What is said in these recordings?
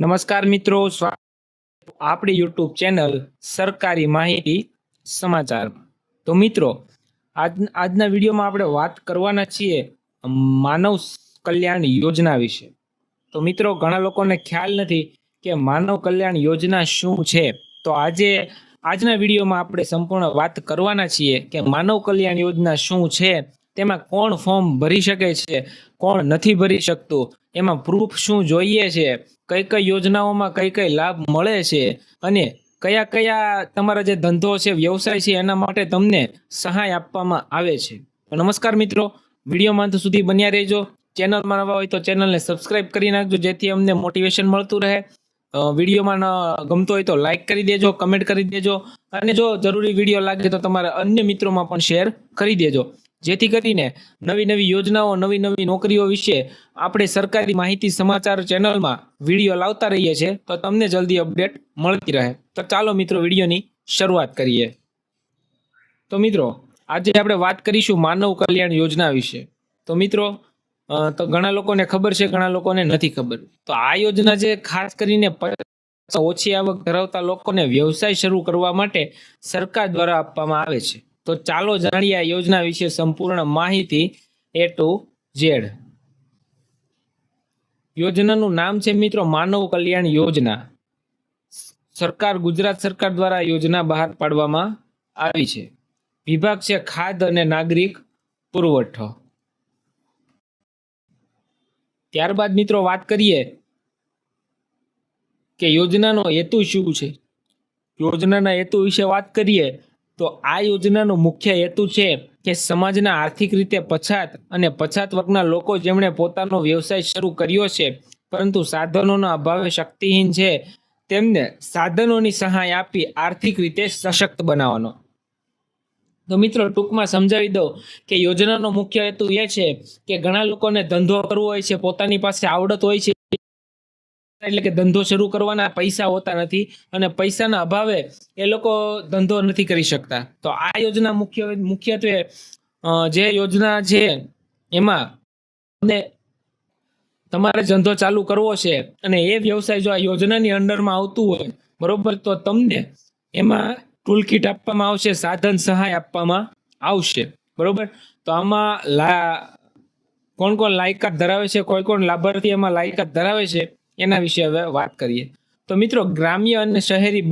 નમસ્કાર મિત્રો આપણી યુટ્યુબ ચેનલ સરકારી માહિતી સમાચાર. તો મિત્રો, આજ, આજના વિડીયોમાં આપણે વાત કરવાના છીએ માનવ કલ્યાણ યોજના વિશે. તો મિત્રો, ઘણા લોકોને ખ્યાલ નથી કે માનવ કલ્યાણ યોજના શું છે? તો આજે, આજના વિડીયોમાં આપણે સંપૂર્ણ વાત કરવાના છીએ કે માનવ કલ્યાણ યોજના શું છે તેમાં કોણ ફોર્મ ભરી શકે છે, કોણ નથી ભરી શકતું, એમાં પ્રૂફ શું જોઈએ છે, કઈ કઈ યોજનાઓમાં કઈ કઈ લાભ મળે છે અને કયા કયા તમારા જે ધંધો છે, વ્યવસાય છે, એના માટે તમને સહાય આપવામાં આવે છે. નમસ્કાર મિત્રો વિડીયોમાં અંત સુધી બન્યા રહેજો. ચેનલમાં નવા હોય તો ચેનલને સબસ્ક્રાઇબ કરી નાખજો, જેથી અમને મોટિવેશન મળતું રહે. વિડીયોમાં ગમતો હોય તો લાઈક કરી દેજો કમેન્ટ કરી દેજો, અને જો જરૂરી વીડિયો લાગે તો તમારા અન્ય મિત્રોમાં પણ શેર કરી દેજો. જેથી કરીને નવી નવી યોજનાઓ, નવી નવી નોકરીઓ વિશે આપણે સરકારી માહિતી સમાચાર ચેનલમાં વીડિયો લાવતા રહીએ છીએ. તો તમને જલ્દી અપડેટ મળતી રહે. તો ચાલો મિત્રો, વિડીયોની શરૂઆત કરીએ. તો મિત્રો, આજે આપણે વાત કરીશું માનવ કલ્યાણ યોજના વિશે. તો મિત્રો તો ઘણા લોકોને ખબર છે, ઘણા લોકોને નથી ખબર. તો આ યોજના જે ખાસ કરીને ઓછી આવક ધરાવતા લોકોને વ્યવસાય શરૂ કરવા માટે સરકાર દ્વારા આપવામાં આવે છે. તો ચાલો જાણીએ આ યોજના વિશે સંપૂર્ણ માહિતી એ ટુ ઝેડ યોજનાનું નામ છે મિત્રો માનવ કલ્યાણ યોજના. સરકાર, ગુજરાત સરકાર દ્વારા યોજના બહાર પાડવામાં આવી છે. વિભાગ છે ખાદ્ય અને નાગરિક પુરવઠો. ત્યારબાદ મિત્રો વાત કરીએ કે યોજનાનો હેતુ શું છે? યોજનાના હેતુ વિશે વાત કરીએ તો આ યોજનાનો મુખ્ય હેતુ છે કે સમાજના આર્થિક રીતે પછાત અને પછાત વર્ગના લોકો જેમણે પોતાનો વ્યવસાય શરૂ કર્યો છે, પરંતુ સાધનોના અભાવે શક્તિહીન છે, તેમને સાધનોની સહાય આપી આર્થિક રીતે સશક્ત બનાવવાનો. તો મિત્રો, ટૂંકમાં સમજાવી દઉં કે યોજનાનો મુખ્ય હેતુ એ છે કે ઘણા લોકોને ધંધો કરવો હોય છે, પોતાની પાસે આવડત હોય છે એટલે કે ધંધો શરૂ કરવાના પૈસા હોતા નથી અને પૈસાના અભાવે એ લોકો ધંધો નથી કરી શકતા. તો આ યોજના મુખ્ય, મુખ્યત્વે જે યોજના છે એમાં તમને તમારે ધંધો ચાલુ કરવો છે અને એ વ્યવસાય જો આ યોજનાની અંડરમાં આવતું હોય, બરોબર, તો તમને એમાં ટૂલ કીટ આપવામાં આવશે, સાધન સહાય આપવામાં આવશે, બરોબર? તો આમાં લા કોણ કોણ લાયકાત ધરાવે છે કોઈ કોણ લાભાર્થી એમાં લાયકાત ધરાવે છે એના વિશે હવે વાત કરીએ. તો મિત્રો, ગ્રામ્ય અને શહેરી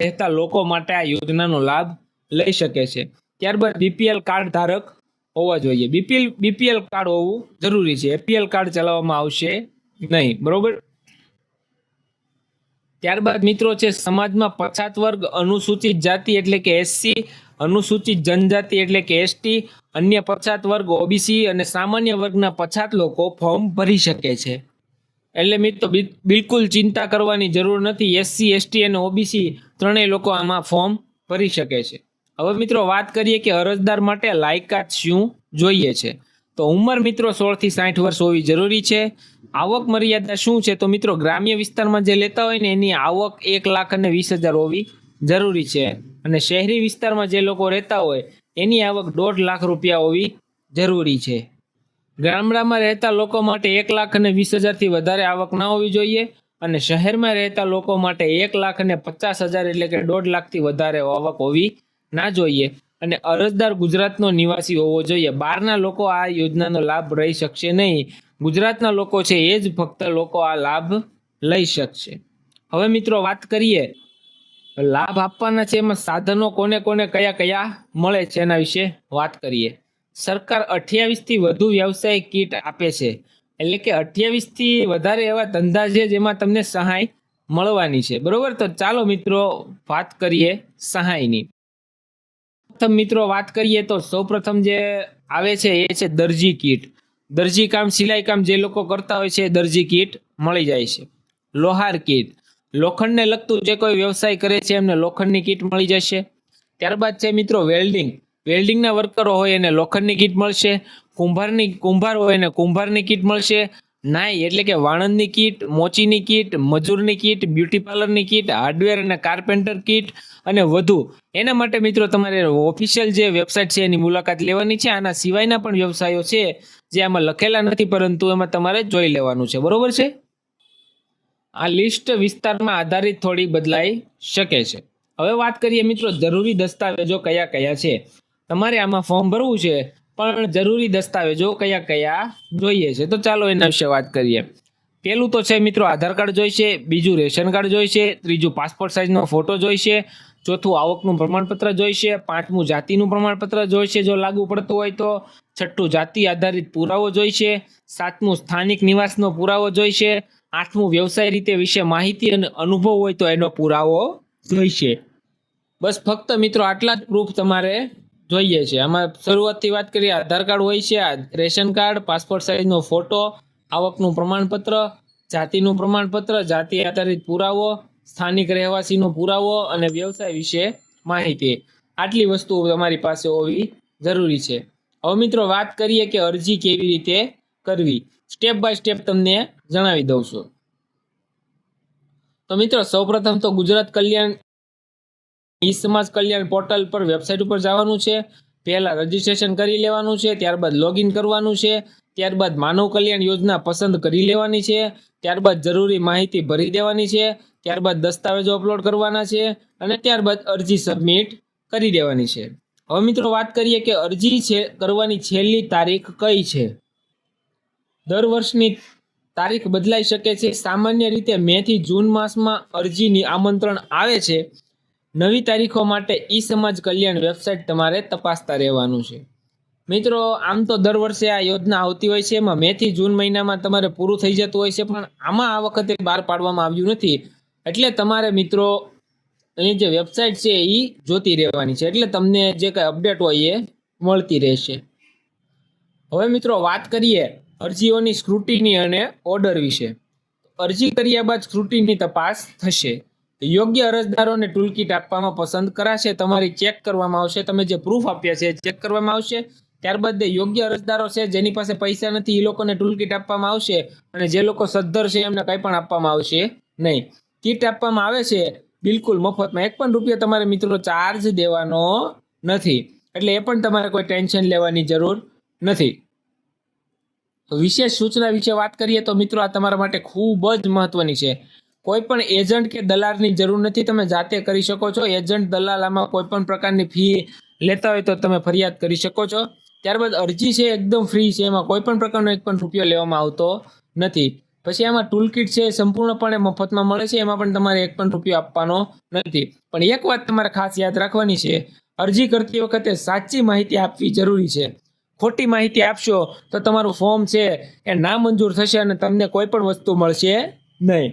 રહેતા લોકો માટે આ યોજનાનો લાભ લઈ શકે છે. ત્યારબાદ બીપીએલ કાર્ડ ધારક હોવા જોઈએ. બીપીએલ બીપીએલ કાર્ડ હોવું જરૂરી છે. એપીએલ કાર્ડ ચલાવવામાં આવશે નહીં. બરોબર? ત્યારબાદ મિત્રો છે, સમાજમાં પછાત વર્ગ, અનુસૂચિત જાતિ એટલે કે એસસી, અનુસૂચિત જનજાતિ એટલે કે એસટી, અન્ય પછાત વર્ગ, ઓબીસી અને સામાન્ય વર્ગના પછાત લોકો ફોર્મ ભરી શકે છે. એટલે મિત્રો બિલકુલ ચિંતા કરવાની જરૂર નથી. એસસી એસટી અને ઓબીસી ત્રણેય લોકો આમાં ફોર્મ ભરી શકે છે. હવે મિત્રો વાત કરીએ કે અરજદાર માટે લાયકાત શું જોઈએ છે. તો ઉંમર મિત્રો સોળથી સાઠ વર્ષ હોવી જરૂરી છે. આવક મર્યાદા શું છે? તો મિત્રો ગ્રામ્ય વિસ્તારમાં જે લેતા હોય ને એની આવક એક લાખ અને વીસ હજાર હોવી જરૂરી છે. અને શહેરી વિસ્તારમાં જે લોકો રહેતા હોય, એની આવક દોઢ લાખ રૂપિયા હોવી જરૂરી છે. ગામડામાં રહેતા લોકો માટે એક લાખ અને વીસ હજારથી વધારે આવક ના હોવી જોઈએ અને શહેરમાં રહેતા લોકો માટે એક લાખ અને પચાસ હજાર એટલે કે દોઢ લાખથી વધારે આવક હોવી ના જોઈએ અને અરજદાર ગુજરાતનો નિવાસી હોવો જોઈએ. બહારના લોકો આ યોજનાનો લાભ રહી શકશે નહીં. ગુજરાતના લોકો છે એ જ ફક્ત લોકો આ લાભ લઈ શકશે. હવે મિત્રો વાત કરીએ, લાભ આપવાના છે એમાં સાધનો કોને કોને કયા કયા મળે છે એના વિશે વાત કરીએ. સરકાર અઠ્યાવીસથી વધુ વ્યવસાય કીટ આપે છે. એટલે કે અઠ્યાવીસથી વધારે એવા ધંધા છે જેમાં તમને સહાય મળવાની છે. બરોબર? તો ચાલો મિત્રો, વાત કરીએ સહાયની. પ્રથમ મિત્રો, વાત કરીએ તો સૌપ્રથમ જે આવે છે એ છે દરજી કીટ. દરજી કામ, સિલાઈ કામ જે લોકો કરતા હોય છે દરજી કીટ મળી જાય છે. લોહાર કીટ. લોખંડને લગતું જે કોઈ વ્યવસાય કરે છે એમને લોખંડની કીટ મળી જશે. ત્યારબાદ છે મિત્રો, વેલ્ડિંગ. વેલ્ડિંગના વર્કરો હોય એને લોખંડની કીટ મળશે, કુંભારની, કુંભાર હોય એને કુંભારની કીટ મળશે, નાઈ એટલે કે વાણંદની કીટ, મોચીની કીટ, મજૂરની કીટ, બ્યુટી પાર્લરની કીટ, હાર્ડવેર અને કાર્પેન્ટર કીટ અને વધુ. એના માટે મિત્રો તમારે ઓફિશિયલ જે વેબસાઇટ છે એની મુલાકાત લેવાની છે. આના સિવાયના પણ વ્યવસાયો છે જે આમાં લખેલા નથી, પરંતુ એમાં તમારે જોઈ લેવાનું છે. બરોબર છે? આ લિસ્ટ વિસ્તારમાં આધારિત થોડી બદલાઈ શકે છે. હવે વાત કરીએ મિત્રો જરૂરી દસ્તાવેજો કયા કયા છે. તમારે આમાં ફોર્મ ભરવું છે, પણ જરૂરી દસ્તાવેજો કયા કયા જોઈએ છે. તો ચાલો એના વિશે વાત કરીએ. પહેલું તો છે મિત્રો આધાર કાર્ડ જોઈશે, બીજું રેશન કાર્ડ જોઈશે, ત્રીજું પાસપોર્ટ સાઇઝનો ફોટો જોઈશે, ચોથું આવકનું પ્રમાણપત્ર જોઈશે, પાંચમું જાતિનું પ્રમાણપત્ર જોઈશે જો લાગુ પડતું હોય તો, છઠ્ઠું જાતિ આધારિત પુરાવો જોઈશે, સાતમું સ્થાનિક નિવાસનો પુરાવો જોઈશે, આઠમું વ્યવસાય રીતે વિશે માહિતી અને અનુભવ હોય તો એનો પુરાવો જોઈશે. બસ ફક્ત મિત્રો આટલા જ પ્રૂફ તમારે જોઈએ છે. આમાં શરૂઆતથી વાત કરીએ, આધાર કાર્ડ હોય છે, આ રેશન કાર્ડ, પાસપોર્ટ સાઇઝનો ફોટો, આવકનું પ્રમાણપત્ર, જાતિનું પ્રમાણપત્ર, જાતિ આધારિત પુરાવો, સ્થાનિક રહેવાસીનો પુરાવો અને વ્યવસાય વિશે માહિતી. આટલી વસ્તુઓ તમારી પાસે હોવી જરૂરી છે. હવે મિત્રો વાત કરીએ કે અરજી કેવી રીતે કરવી. સ્ટેપ બાય સ્ટેપ તમને જણાવી દઉં છું. તો મિત્રો, સૌપ્રથમ તો ગુજરાત કલ્યાણ ઈ સમાજ કલ્યાણ પોર્ટલ પર વેબસાઇટ ઉપર જવાનું છે. પહેલાં રજીસ્ટ્રેશન કરી લેવાનું છે, ત્યારબાદ લોગિન કરવાનું છે, ત્યારબાદ માનવ કલ્યાણ યોજના પસંદ કરી લેવાની છે, ત્યારબાદ જરૂરી માહિતી ભરી દેવાની છે, ત્યારબાદ દસ્તાવેજો અપલોડ કરવાના છે અને ત્યારબાદ અરજી સબમિટ કરી દેવાની છે. હવે મિત્રો વાત કરીએ કે અરજી છે, કરવાની છેલ્લી તારીખ કઈ છે? દર વર્ષની તારીખ બદલાઈ શકે છે. સામાન્ય રીતે મેથી જૂન માસમાં અરજીની આમંત્રણ આવે છે. નવી તારીખો માટે ઈ સમાજ કલ્યાણ વેબસાઇટ તમારે તપાસતા રહેવાનું છે. મિત્રો, આમ તો દર વર્ષે આ યોજના આવતી હોય છે, એમાં મેથી જૂન મહિનામાં તમારે પૂરું થઈ જતું હોય છે, પણ આમાં આ વખતે બહાર પાડવામાં આવ્યું નથી. એટલે તમારે મિત્રો, અહીં જે વેબસાઇટ છે એ જોતી રહેવાની છે. એટલે તમને જે કંઈ અપડેટ હોય એ મળતી રહેશે. હવે મિત્રો, વાત કરીએ અરજીઓની સ્ક્રુટિની અને ઓર્ડર વિશે. અરજી કર્યા બાદ સ્ક્રુટિની તપાસ થશે. યોગ્ય અરજદારોને ટૂલકીટ આપવામાં પસંદ કરાશે, તમારી ચેક કરવામાં આવશે, તમે જે પ્રૂફ આપ્યા છે ચેક કરવામાં આવશે. ત્યારબાદ યોગ્ય અરજદારો છે, જેની પાસે પૈસા નથી, એ લોકોને ટૂલકીટ આપવામાં આવશે અને જે લોકો સદ્ધર છે, એમને કંઈ પણ આપવામાં આવશે નહીં. કીટ આપવામાં આવે છે, બિલકુલ મફતમાં. એક પણ રૂપિયા તમારે મિત્રો ચાર્જ દેવાનો નથી. એટલે એ પણ તમારે કોઈ ટેન્શન લેવાની જરૂર નથી. વિશેષ સૂચના વિશે વાત કરીએ તો મિત્રો આ તમારા માટે ખૂબ જ મહત્વની છે. કોઈ પણ એજન્ટ કે દલાલની જરૂર નથી, તમે જાતે કરી શકો છો. એજન્ટ દલાલ આમાં કોઈ પણ પ્રકારની ફી લેતા હોય તો તમે ફરિયાદ કરી શકો છો. ત્યારબાદ અરજી છે, એકદમ ફ્રી છે, એમાં કોઈ પણ પ્રકારનો એક પણ રૂપિયો લેવામાં આવતો નથી. પછી આમાં ટૂલકીટ છે, સંપૂર્ણપણે મફતમાં મળે છે, એમાં પણ તમારે એક પણ રૂપિયો આપવાનો નથી. પણ એક વાત તમારે ખાસ યાદ રાખવાની છે, અરજી કરતી વખતે સાચી માહિતી આપવી જરૂરી છે. ખોટી માહિતી આપશો તો તમારું ફોર્મ છે એ નામંજૂર થશે અને તમને કોઈ પણ વસ્તુ મળશે નહીં.